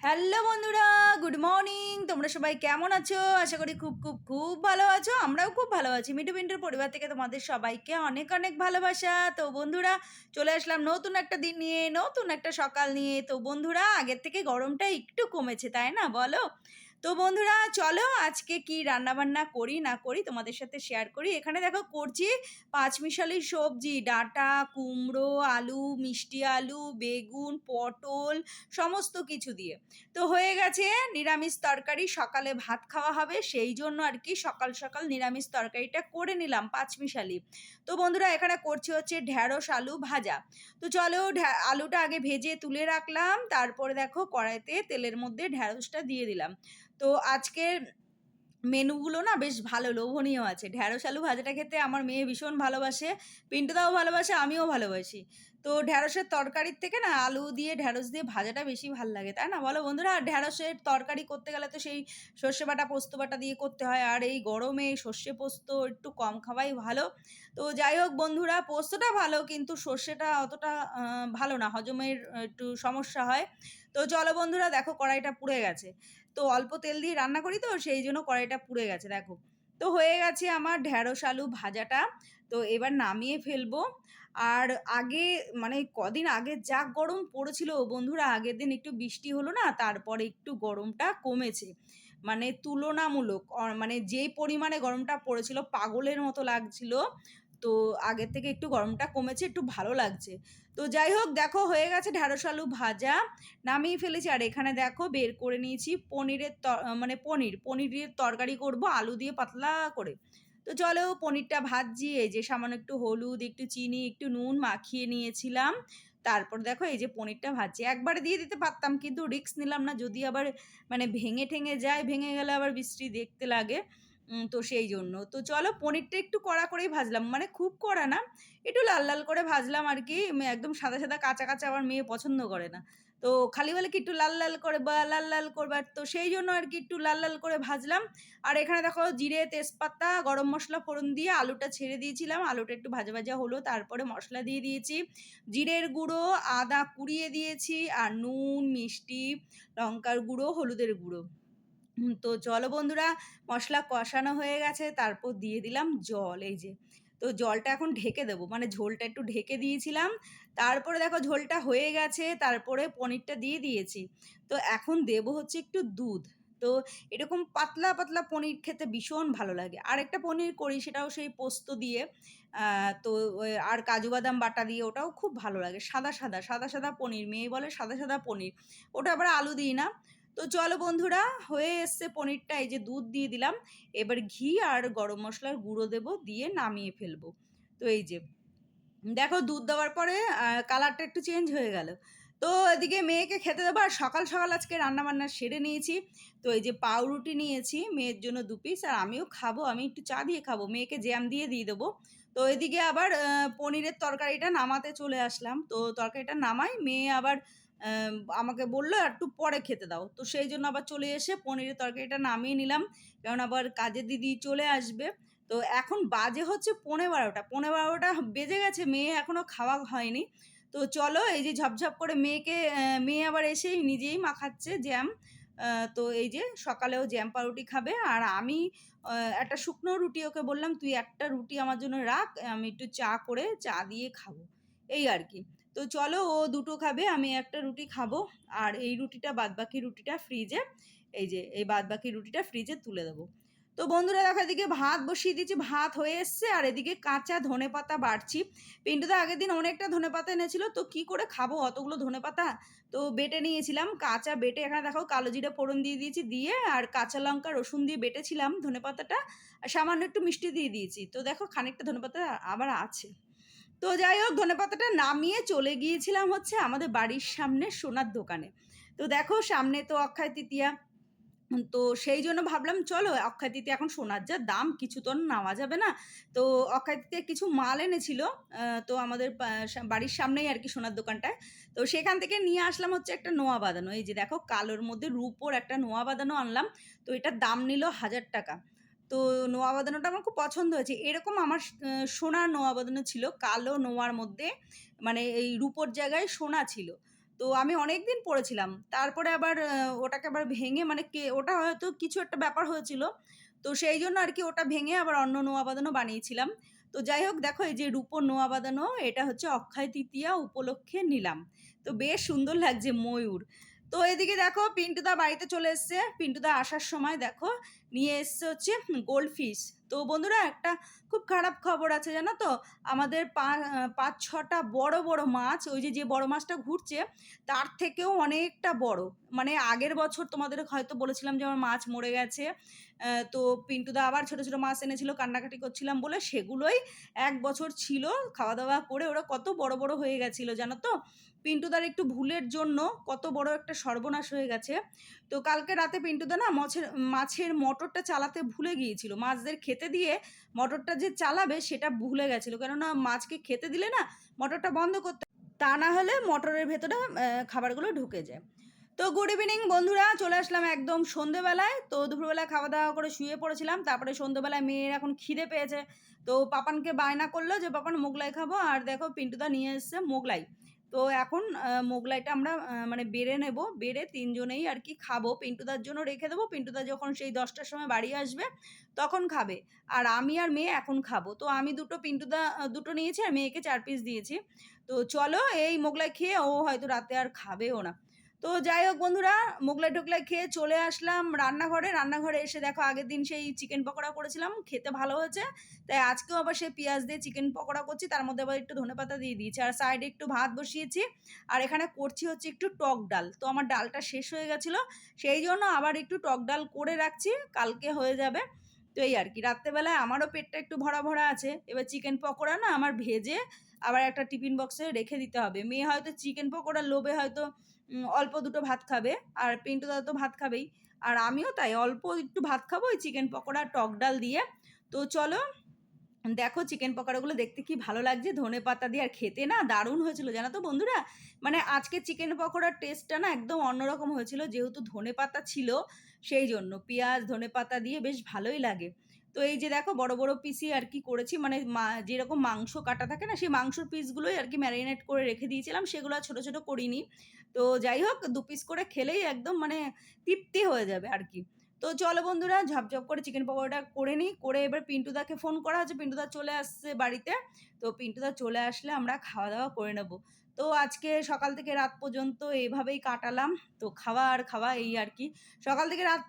Hello বন্ধুরা, good morning. তোমরা সবাই কেমন আছো? আশা করি খুব খুব খুব ভালো আছো। আমরাও খুব ভালো আছি। মিটু পিন্টুর পরিবার থেকে তোমাদের সবাইকে অনেক অনেক ভালোবাসা। তো বন্ধুরা, চলে আসলাম নতুন একটা দিন নিয়ে, নতুন একটা সকাল নিয়ে। তো বন্ধুরা, আগের থেকে গরমটা একটু কমেছে, তাই না বলো? তো বন্ধুরা, চলো আজকে কি রান্না বান্না করি না করি তোমাদের সাথে শেয়ার করি। এখানে দেখো করছি পাঁচমিশালি সবজি, ডাঁটা, কুমড়ো, আলু, মিষ্টি আলু, বেগুন, পটল, সমস্ত কিছু দিয়ে। তো হয়ে গেছে নিরামিষ তরকারি, সকালে ভাত খাওয়া হবে, সেই জন্য আর কি সকাল সকাল নিরামিষ তরকারিটা করে নিলাম পাঁচমিশালি। তো বন্ধুরা, এখানে করছি হচ্ছে ঢ্যাঁড়স আলু ভাজা। তো চলো আলুটা আগে ভেজে তুলে রাখলাম, তারপরে দেখো কড়াইতে তেলের মধ্যে ঢ্যাঁড়সটা দিয়ে দিলাম। তো আজকের মেনুগুলো না বেশ ভালো, লোভনীয় আছে। ঢ্যাঁড়স আলু ভাজাটা খেতে আমার মেয়ে ভীষণ ভালোবাসে, পিন্টুদাও ভালোবাসে, আমিও ভালোবাসি। তো ঢ্যাঁড়সের তরকারির থেকে না আলু দিয়ে ঢ্যাঁড়স দিয়ে ভাজাটা বেশি ভালো লাগে, তাই না? বলো বন্ধুরা, আর ঢ্যাঁড়সের তরকারি করতে গেলে তো সেই সর্ষে বাটা, পোস্ত বাটা দিয়ে করতে হয়, আর এই গরমে সর্ষে, পোস্ত একটু কম খাওয়াই ভালো। তো যাই হোক বন্ধুরা, পোস্তটা ভালো কিন্তু সর্ষেটা অতটা ভালো না, হজমের একটু সমস্যা হয়। তো চলো বন্ধুরা, দেখো কড়াইটা পুড়ে গেছে। তো অল্প তেল দিয়ে রান্না করি তো, সেই জন্য কড়াইটা পুড়ে গেছে, দেখো। তো হয়ে গেছে আমার ঢ্যাঁড়স আলু ভাজাটা। তো এবার নামিয়ে ফেলব। আর আগে মানে কদিন আগে যা গরম পড়েছিল বন্ধুরা, আগের দিন একটু বৃষ্টি হলো না, তারপরে একটু গরমটা কমেছে। মানে তুলনামূলক মানে যেই পরিমাণে গরমটা পড়েছিল পাগলের মতো লাগছিল, তো আগের থেকে একটু গরমটা কমেছে, একটু ভালো লাগছে। তো যাই হোক, দেখো হয়ে গেছে ঢ্যাঁড়স আলু ভাজা, নামিয়ে ফেলেছি। আর এখানে দেখো বের করে নিয়েছি পনিরের মানে পনির, পনিরের তরকারি করব, আলু দিয়ে পাতলা করে। তো চলো পনিরটা ভাজছি, এই যে সামান্য একটু হলুদ, একটু চিনি, একটু নুন মাখিয়ে নিয়েছিলাম। তারপর দেখো এই যে পনিরটা ভাজছি। একবারে দিয়ে দিতে পারতাম কিন্তু রিস্ক নিলাম না, যদি আবার মানে ভেঙে ঠেঙে যায়, ভেঙে গেলে আবার বৃষ্টি দেখতে লাগে। তো সেই জন্য। তো চলো পনিরটা একটু কড়া করেই ভাজলাম মানে খুব কড়া না, একটু লাল লাল করে ভাজলাম আর কি। একদম সাদা সাদা কাঁচা কাঁচা আমার মেয়ে পছন্দ করে না। তো খালি বলে কি একটু লাল লাল করে বা লাল লাল করবার? তো সেই জন্য আর কি একটু লাল লাল করে ভাজলাম। আর এখানে দেখো জিরে, তেজপাতা, গরম মশলা, ফোড়ন দিয়ে আলুটা ছেড়ে দিয়েছিলাম। আলুটা একটু ভাজা ভাজা হলো, তারপরে মশলা দিয়ে দিয়েছি। জিরের গুঁড়ো, আদা কুড়িয়ে দিয়েছি, আর নুন, মিষ্টি, লঙ্কার গুঁড়ো, হলুদের গুঁড়ো। তো চলো বন্ধুরা, মশলা কষানো হয়ে গেছে, তারপর দিয়ে দিলাম জল, এই যে। তো জলটা এখন ঢেকে দেবো। মানে ঝোলটা একটু ঢেকে দিয়েছিলাম। তারপরে দেখো ঝোলটা হয়ে গেছে, তারপরে পনিরটা দিয়ে দিয়েছি। তো এখন দেবো হচ্ছে একটু দুধ। তো এরকম পাতলা পাতলা পনির খেতে ভীষণ ভালো লাগে। আর একটা পনির করি সেটাও সেই পোস্ত দিয়ে। তো আর কাজু বাদাম বাটা দিয়ে ওটাও খুব ভালো লাগে। সাদা সাদা সাদা সাদা পনির। মেয়ে বলে সাদা সাদা পনির। ওটা আবার আলু দিই না। তো চলো বন্ধুরা, হয়ে এসছে পনিরটা, এই যে দুধ দিয়ে দিলাম। এবার ঘি আর গরম মশলার গুঁড়ো দেবো, দিয়ে নামিয়ে ফেলব। তো এই যে, দেখো দুধ দেওয়ার পরে কালারটা একটু চেঞ্জ হয়ে গেল। তো এদিকে মেয়েকে খেতে দেবো, আর সকাল সকাল আজকে রান্না বান্না সেরে নিয়েছি। তো এই যে পাউরুটি নিয়েছি, মেয়ের জন্য দু পিস আর আমিও খাব, আমি একটু চা দিয়ে খাব, মেয়েকে জ্যাম দিয়ে দিয়ে দেবো। তো এদিকে আবার পনিরের তরকারিটা নামাতে চলে আসলাম। তো তরকারিটা নামাই, মেয়ে আবার আমাকে বলল, একটু পরে খেতে দাও। তো সেই জন্য আবার চলে এসে পনিরের তরকারিটা নামিয়ে নিলাম। কারণ আবার কাজের দিদি চলে আসবে। তো এখন বাজে হচ্ছে পনেরো বারোটা। পনেরো বারোটা বেজে গেছে, মেয়ে এখনও খাওয়া হয়নি। তো চলো, এই যে ঝপঝপ করে মেয়েকে মেয়ে আবার এসেই নিজেই মাখাচ্ছে জ্যাম তো এই যে সকালেও জ্যাম পাউরুটি খাবে। আর আমি একটা শুকনো রুটি ওকে বললাম, তুই একটা রুটি আমার জন্য রাখ, আমি একটু চা করে চা দিয়ে খাব। এই আর কি। তো চলো ও দুটো খাবে, আমি একটা রুটি খাব। আর এই রুটিটা, বাদবাকি রুটিটা ফ্রিজে এই যে, এই বাদবাকি রুটিটা ফ্রিজে তুলে দেবো। তো বন্ধুরা, দেখো এদিকে ভাত বসিয়ে দিয়েছি, ভাত হয়ে এসছে। আর এদিকে কাঁচা ধনে পাতা বাড়ছি। পিন্টুদা আগের দিন অনেকটা ধনে পাতা এনেছিল, তো কি করে খাব? অতগুলো ধনে পাতা তো বেটে নিয়েছিলাম। কাঁচা বেটে, এখানে দেখো কালো জিরা ফোড়ন দিয়ে দিয়েছি দিয়ে, আর কাঁচা লঙ্কা, রসুন দিয়ে বেটেছিলাম ধনে পাতাটা আর সামান্য একটু মিষ্টি দিয়ে দিয়েছি। তো দেখো খানিকটা ধনে পাতা আবার আছে। তো যাই হোক ধনে পাতাটা নামিয়ে চলে গিয়েছিলাম হচ্ছে আমাদের বাড়ির সামনে সোনার দোকানে। তো দেখো, সামনে তো অক্ষয় তৃতীয়া। তো সেই জন্য ভাবলাম, চলো অক্ষয় তৃতীয়া এখন সোনার যা দাম, কিছু তো নেওয়া যাবে না। তো অক্ষয় তৃতীয়া কিছু মাল এনেছিল তো আমাদের বাড়ির সামনেই আর কি সোনার দোকানটায়। তো সেখান থেকে নিয়ে আসলাম হচ্ছে একটা নোয়া বাঁধানো। এই যে দেখো, কালোর মধ্যে রূপোর একটা নোয়া বাঁধানো আনলাম। তো এটার দাম নিল হাজার টাকা। তো নোয়া বাঁধানোটা আমার খুব পছন্দ হয়েছে। এরকম আমার সোনার নোয়া বাঁধানো ছিল, কালো নোয়ার মধ্যে মানে এই রূপোর জায়গায় সোনা ছিল। তো আমি অনেক দিন পড়েছিলাম তারপরে আবার ওটাকে আবার ভেঙে মানে কে, ওটা হয়তো কিছু একটা ব্যাপার হয়েছিল। তো সেই জন্য আর কি ওটা ভেঙে আবার অন্য নোয়া বাঁধানো বানিয়েছিলাম। তো যাই হোক, দেখো এই যে রূপোর নোয়া বাঁধানো এটা হচ্ছে অক্ষয় তৃতীয়া উপলক্ষে নিলাম। তো বেশ সুন্দর লাগছে ময়ূর। তো এদিকে দেখো পিন্টুদা বাড়িতে চলে এসছে। পিন্টুদা আসার সময় দেখো নিয়ে এসছে হচ্ছে গোল্ড ফিশ তো বন্ধুরা একটা খুব খারাপ খবর আছে, জানো তো? আমাদের পাঁচ, ছটা বড় বড় মাছ, ওই যে যে বড় মাছটা ঘুরছে, তার থেকেও অনেকটা বড়। মানে আগের বছর তোমাদের হয়তো বলেছিলাম যে আমার মাছ মরে গেছে তো পিন্টুদা আবার ছোটো ছোটো মাছ এনেছিল, কান্নাকাটি করছিলাম বলে সেগুলোই এক বছর ছিল খাওয়া দাওয়া করে ওরা কত বড় বড় হয়ে গেছিল, জানো তো? পিন্টুদার একটু ভুলের জন্য কত বড় একটা সর্বনাশ হয়ে গেছে। তো কালকে রাতে পিন্টুদা না, মাছের মাছের মোটরটা চালাতে ভুলে গিয়েছিল, মাছদের খেতে দিয়ে মোটরটা যে চালাবে সেটা ভুলে গেছিল। কেননা মাছকে খেতে দিলে না মোটরটা বন্ধ করতে তা না হলে মোটরের ভেতরে খাবারগুলো ঢুকে যায়। তো গুড ইভিনিং বন্ধুরা, চলে আসলাম একদম সন্ধেবেলায়। তো দুপুরবেলায় খাওয়া দাওয়া করে শুয়ে পড়েছিলাম। তারপরে সন্ধেবেলায় মেয়ের এখন খিদে পেয়েছে। তো পাপানকে বায়না করল যে, পাপান মোগলাই খাব। আর দেখো, পিন্টুদা নিয়ে এসছে মোগলাই। তো এখন মোগলাইটা আমরা মানে বেড়ে নেব। বেড়ে তিনজনেই আর কি খাব। পিন্টুদার জন্য রেখে দেবো। পিন্টুদা যখন সেই দশটার সময় বাড়ি আসবে, তখন খাবে। আর আমি আর মেয়ে এখন খাব। তো আমি দুটো পিন্টুদা দুটো নিয়েছি আর মেয়েকে চার পিস দিয়েছি। তো চলো এই মোগলাই খেয়ে ও হয়তো রাতে আর খাবেও না। তো যাই হোক বন্ধুরা, মোগলাই টোগলাই খেয়ে চলে আসলাম রান্নাঘরে। রান্নাঘরে এসে দেখো আগের দিন সেই চিকেন পকোড়া করেছিলাম, খেতে ভালো হয়েছে। তাই আজকেও আবার সেই পেঁয়াজ দিয়ে চিকেন পকোড়া করছি, তার মধ্যে আবার একটু ধনেপাতা দিয়ে দিয়েছি। আর সাইডে একটু ভাত বসিয়েছি, আর এখানে করছি হচ্ছে একটু টক ডাল। তো আমার ডালটা শেষ হয়ে গেছিল, সেই জন্য আবার একটু টক ডাল করে রাখছি, কালকে হয়ে যাবে। তো এই আর কি, রাত্রেবেলায় আমারও পেটটা একটু ভরা ভরা আছে। এবার চিকেন পকোড়া না আমার ভেজে আবার একটা টিফিন বক্সে রেখে দিতে হবে। মেয়ে হয়তো চিকেন পকোড়ার লোভে হয়তো অল্প দুটো ভাত খাবে, আর পিন্টু দাদা তো ভাত খাবেই। আর আমিও তাই, অল্প একটু ভাত খাব ওই চিকেন পকোড়া, টক ডাল দিয়ে। তো চলো, দেখো চিকেন পকোড়াগুলো দেখতে কি ভালো লাগছে, ধনে পাতা দিয়ে। আর খেতে না দারুণ হয়েছিল, জানো তো বন্ধুরা? মানে আজকে চিকেন পকোড়ার টেস্টটা না একদম অন্যরকম হয়েছিল, যেহেতু ধনে পাতা ছিল, সেই জন্য। পেঁয়াজ, ধনে পাতা দিয়ে বেশ ভালোই লাগে। তো এই যে দেখো বড় বড় পিসি আর কি করেছি মানে যেরকম মাংস কাটা থাকে না, সেই মাংসর পিসগুলোই আর কি ম্যারিনেট করে রেখে দিয়েছিলাম, সেগুলো আর ছোট ছোট করিনি। তো যাই হোক, দু পিস করে খেলেই একদম মানে তৃপ্তি হয়ে যাবে আর কি তো চলো বন্ধুরা, ঝপঝপ করে চিকেন পকোড়াটা করে নিই, করে এবার পিন্টুদাকে ফোন করা হচ্ছে, পিন্টুদা চলে আসছে বাড়িতে। তো পিন্টুদা চলে আসলে আমরা খাওয়া দাওয়া করে নেব। তো আজকে সকাল থেকে রাত পর্যন্ত এইভাবেই কাটালাম। তো খাওয়া আর খাওয়া এই আর কি। সকাল থেকে রাত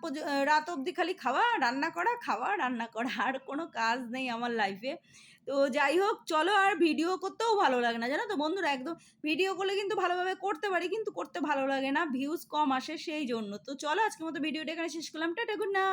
রাত অবধি খালি খাওয়া, রান্না করা, খাওয়া, রান্না করা। আর কোনো কাজ নেই আমার লাইফে তো যাই হোক, চলো আর ভিডিও করতেও ভালো লাগে না, জানো তো বন্ধুরা? একদম ভিডিও করলে কিন্তু ভালোভাবে করতে পারি, কিন্তু করতে ভালো লাগে না। ভিউজ কম আসে সেই জন্য। তো চলো আজকের মতো ভিডিওটা এখানে শেষ করলাম। Tata good night